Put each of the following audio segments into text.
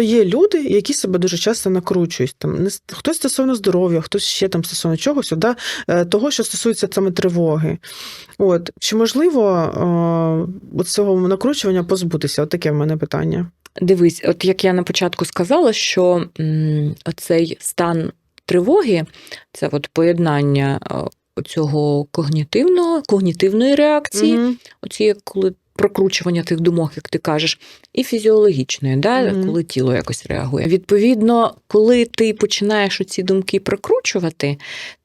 Є люди, які себе дуже часто накручують. Там не хтось стосовно здоров'я, хтось ще там стосовно чогось, да, е, того, що стосується саме тривоги. От чи можливо е, от цього накручування позбутися? От таке в мене питання. Дивись, от як я на початку сказала, що м, оцей стан тривоги це от поєднання е, цього когнітивного, когнітивної реакції, Мгм. оці коли прокручування тих думок, як ти кажеш, і фізіологічної, да, Мгм. коли тіло якось реагує. Відповідно, коли ти починаєш оці думки прокручувати,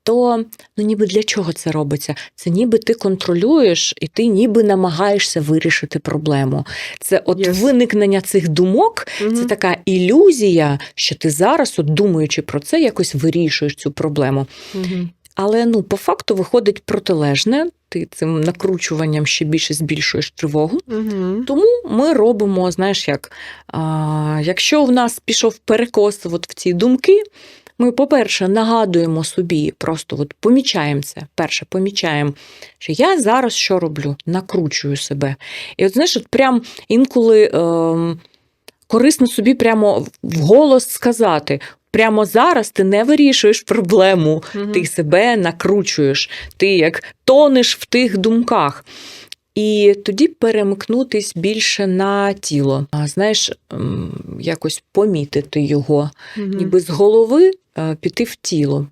то ну ніби для чого це робиться? Це ніби ти контролюєш і ти ніби намагаєшся вирішити проблему. Це от Yes. виникнення цих думок, це така ілюзія, що ти зараз, от думаючи про це, якось вирішуєш цю проблему. Мгм. Але ну, по факту виходить протилежне. Ти цим накручуванням ще більше збільшуєш тривогу. Мгм. Тому ми робимо, знаєш, як а, якщо в нас пішов перекос от в ці думки, ми, по-перше, нагадуємо собі, просто от помічаємо це. Перше, помічаємо, що я зараз що роблю? Накручую себе. І от знаєш, от прям інколи ем, корисно собі прямо вголос сказати. Прямо зараз ти не вирішуєш проблему, Мгм. ти себе накручуєш, ти як тонеш в тих думках. І тоді перемкнутись більше на тіло. А знаєш, якось помітити його, Мгм. ніби з голови е, піти в тіло.